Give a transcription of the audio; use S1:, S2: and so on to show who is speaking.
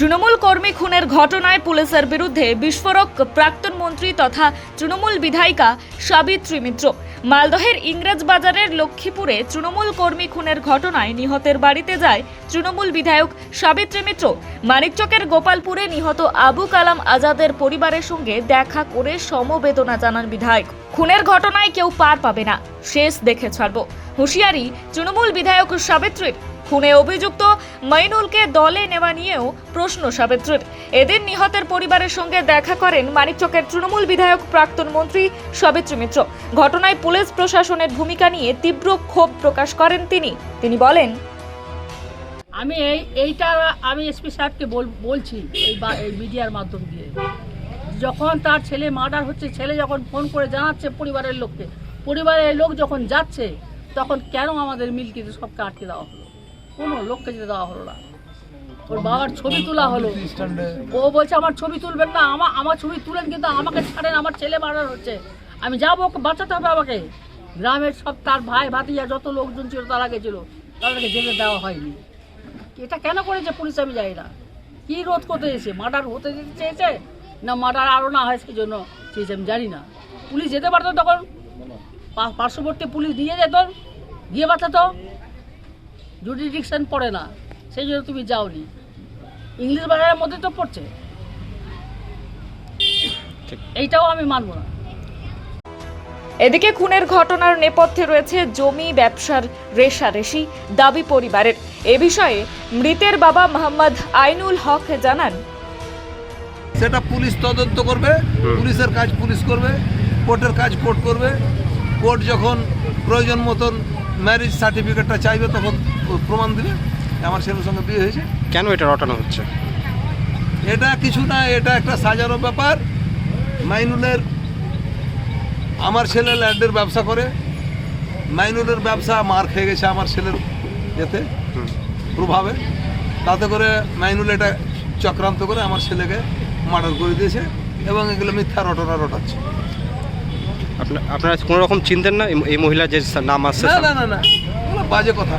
S1: তৃণমূল কর্মী খুনের ঘটনায় পুলিশের বিরুদ্ধে বিস্ফোরক প্রাক্তন মন্ত্রী তথা তৃণমূল বিধায়িকা সাবিত্রী মিত্র। মালদহের ইংরেজ বাজারের লক্ষ্মীপুরে তৃণমূল কর্মী খুনের ঘটনায় নিহতের বাড়িতে যায় তৃণমূল বিধায়ক সাবিত্রী মিত্র। মানিকচকের গোপালপুরে নিহত আবু কালাম আজাদের পরিবারের সঙ্গে দেখা করে সমবেদনা জানান বিধায়ক। খুনের ঘটনায় কেউ পার পাবে না। শেষ দেখে ছাড়ব। হুঁশিয়ারি তৃণমূল বিধায়ক সাবিত্রীর। খুনে অভিযুক্ত মাইনুলকে দলে নেওয়া নিয়েও প্রশ্ন সাবিত্রীর। এদিন নিহতের পরিবারের সঙ্গে দেখা করেন মানিকচকের তৃণমূল বিধায়ক প্রাক্তন মন্ত্রী সাবিত্রী মিত্র। ঘটনায় পুলিশ প্রশাসনের ভূমিকা নিয়ে তীব্র ক্ষোভ প্রকাশ করেন তিনি। তিনি বলেন,
S2: আমি এই, এইটা আমি এসপি সাহেবকে বল- বলছি এই মিডিয়ার মাধ্যম দিয়ে। যখন তার ছেলে মার্ডার হচ্ছে, ছেলে যখন ফোন করে জানাচ্ছে পরিবারের লোককে, পরিবারের লোক যখন যাচ্ছে, তখন কেন আমাদের মিল্কিতে সবকে আটকে দেওয়া হলো? কোনো লোককে যেতে দেওয়া হলো না। ওর বাবার ছবি তোলা হলো। ও বলছে আমার ছবি তুলবেন না আমার আমার ছবি তুলেন কিন্তু আমাকে ছাড়েন আমার ছেলে মার্ডার হচ্ছে। আমি যাব ওকে বাঁচাতে হবে আমাকে। গ্রামের সব তার ভাই ভাতিজা যত লোকজন ছিল তারা গেছিল। তাদেরকে যেতে দেওয়া হয়নি। এটা কেন করেছে পুলিশ আমি জানি না। কি রোধ করতে চেয়েছে? মার্ডার হতে দিতে চেয়েছে না মার্ডার আরও না হয় সেই জন্য চেয়েছে আমি জানি না। পুলিশ যেতে পারতো তখন? পার্শ্ববর্তী পুলিশ নিয়ে যেত গিয়ে বাঁচাতো। জুডিডিকশন পড়ে না সেই জন্য তুমি যাওনি। ইংলিশ বাজারের মধ্যে তো পড়ছে। এইটাও আমি মানবো না।
S1: এদিকে খুনের ঘটনার নেপথ্যে রয়েছে জমি ব্যবসার রেশারেশি দাবি পরিবারের। এ বিষয়ে মৃতের বাবা মোহাম্মদ আইনুল হক জানান।
S3: সেটা পুলিশ তদন্ত করবে পুলিশের কাজ পুলিশ করবে কোর্টের কাজ কোর্ট করবে। কোর্ট যখন প্রয়োজন মতন ম্যারেজ সার্টিফিকেটটা চাইবে তখন প্রমাণ দিবে আমার ছেলের সঙ্গে বিয়ে হয়েছে।
S4: কেন এটা রটানো হচ্ছে?
S3: এটা কিছু না এটা একটা সাজানো ব্যাপার। মাইনুলের আমার ছেলে ল্যান্ডের ব্যবসা করে। মাইনুলের ব্যবসা মার খেয়ে গেছে আমার ছেলের এতে প্রভাবে। তাতে করে মাইনুল এটা চক্রান্ত করে আমার ছেলেকে মার্ডার করে দিয়েছে এবং এগুলো মিথ্যা রটনা রটাচ্ছে।
S4: আপনার আপনারা কোনো রকম চিনতেন না এই- মহিলা যে নাম আসছে
S3: না না না না। বাজে কথা